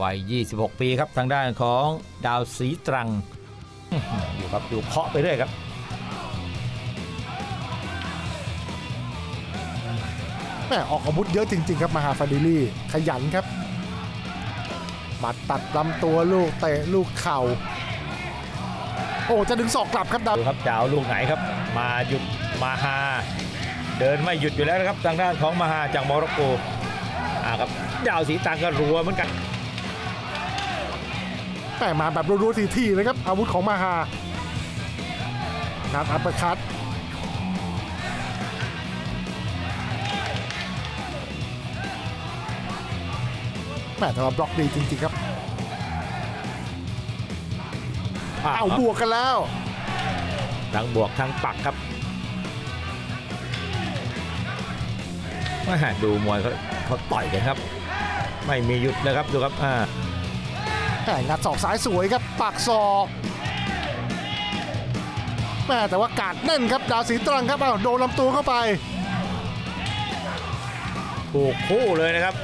วัย 26 ปีครับทางด้านของดาวสีตรังอื้อหืออยู่ครับดูเคาะไปเรื่อยครับแม่ออกอาวุธเยอะจริง ๆ ครับมาฮาฟาดิลี่ขยันครับหมัดตัดลำตัวลูกเตะลูกเข่า โอ้ จะดึงศอกกลับครับดาวดูครับจะเอาลูกไหนครับ มาหยุดมาฮาเดินไม่หยุดอยู่แล้วนะครับทางด้านของมาฮาจากโมร็อกโกอ่าครับดาวสีตรังก็รัวเหมือนกัน แม่มาแบบรัวๆทีๆเลยครับ อาวุธของมาฮานัดอัปเปอร์คัตแม่แต่ว่าบล็อกดีจริง ๆ ครับอ่าเอาบวกกันแล้ว ทั้งบวกทั้งปักครับแม่ดูมวยเขาเขาต่อยกันครับ ไม่มีหยุดเลยครับดูครับอ่า แหม่งัดศอกซ้ายสวยครับปากศอกแม่แต่ว่ากาดแน่นครับดาวสีตรังครับเอาโดนลำตัวเข้าไปถูกคู่เลยนะครับ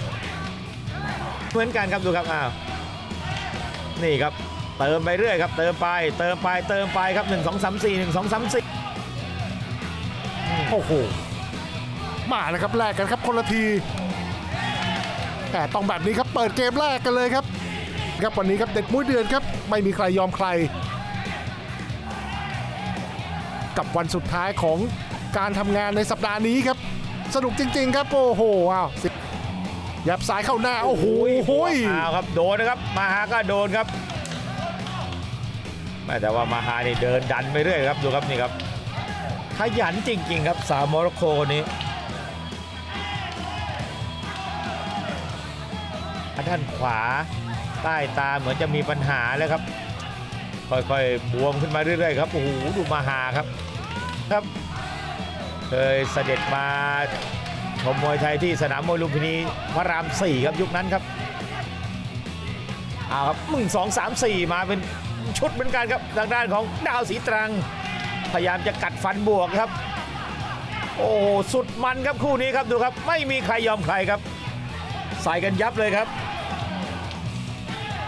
เหมือนกันครับดูครับอ้าวนี่ครับเติมไปเรื่อยครับ เติมไปเติมไปเติมไปครับ1 2 3 4 1 2 3 4โอ้โหมาแล้วครับแลกกันครับคนละทีแต่ต้องแบบนี้ครับเปิดเกมแรกกันเลยครับ ครับวันนี้ครับเด็ดมุ้ยเดือนครับไม่มีใครยอมใคร กับวันสุดท้ายของการทำงานในสัปดาห์นี้ครับ สนุกจริง ๆ ครับโอ้โหอ้าวสิยับซ้ายเข้าหน้าโอ้โหโอ้ยอ้าวครับโดนนะครับมาฮาก็โดนครับแม่แต่ว่ามาฮานี่เดินดันไปเรื่อยครับดูครับนี่ครับขยันจริง ๆ ครับสาวโมร็อกโกคนนี้ด้านขวา ใต้ตาเหมือนจะมีปัญหาแล้วครับ ค่อยๆบวมขึ้นมาเรื่อยๆครับโอ้โหดูมาหาครับครับเคยเสด็จมาชมมวยไทยที่สนามมวยลุมพินีพระราม4ครับยุคนั้นครับเอาครับมึงสองสามสี่มาเป็นชุดเหมือนกันครับทางด้านของดาวสีตรัง พยายามจะกัดฟันบวกครับ โอ้สุดมันครับคู่นี้ครับดูครับ ไม่มีใครยอมใครครับ ใส่กันยับเลยครับ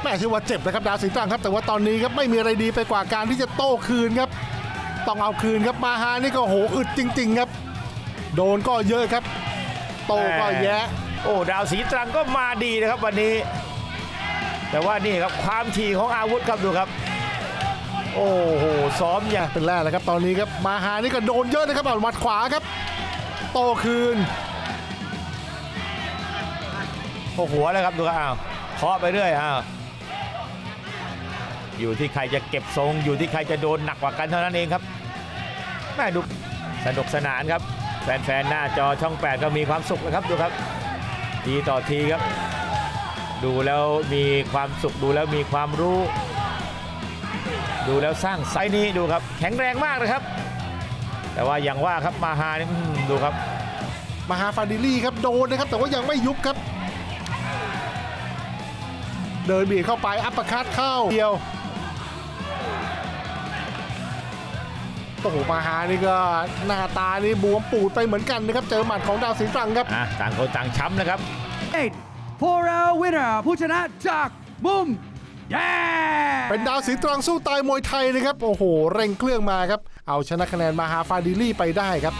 ม่ชื่อว่าเจ็บนะครับดาวสีตรังครับ แต่ว่าตอนนี้ครับไม่มีอะไรดีไปกว่าการที่จะโต้คืนครับ ต้องเอาคืนครับมาฮานี่ก็โหอึดจริง ๆครับ โดนก็เยอะครับ โตก็แยะ โอ้ดาวสีตรังก็มาดีนะครับวันนี้ แต่ว่านี่ครับความถี่ของอาวุธครับดูครับ โอ้โหซ้อมอย่างเป็นแรกแล้วครับตอนนี้ครับมาฮานี่ก็โดนเยอะนะครับเอาหมัดขวาครับ โตคืนโอ้หัวเลยครับดูครับอ้าวเคาะไปเรื่อยอ้าว อยู่ที่ใครจะเก็บทรง อยู่ที่ใครจะโดนหนักกว่ากันเท่านั้นเองครับแม่ดูสนุกสนานครับ แฟนๆหน้าจอช่อง 8 ก็มีความสุขนะครับดูครับ ทีต่อทีครับ ดูแล้วมีความสุขดูแล้วมีความรู้ ดูแล้วสร้างไซนี้ดูครับ แข็งแรงมากนะครับ แต่ว่าอย่างว่าครับมาฮานี่ดูครับมาฮาฟาดิลี่ครับโดนนะครับ แต่ว่ายังไม่ยุบครับ เดินเบียดเข้าไปอัปเปอร์คัตเข้าเดียว โอ้โหมาฮานี่ก็หน้าตานี่บวมปูดไปเหมือนกันนะครับ เจอหมัดของดาวสีตรังครับ อะต่างคนต่างช้ำนะครับ eight for our winner ผู้ชนะจากมุมแดงเป็นดาวสีตรังสู้ตายมวยไทยนะครับ โอ้โห เร่งเครื่องมาครับ เอาชนะคะแนนมาฮาฟาดิลี่ไปได้ครับ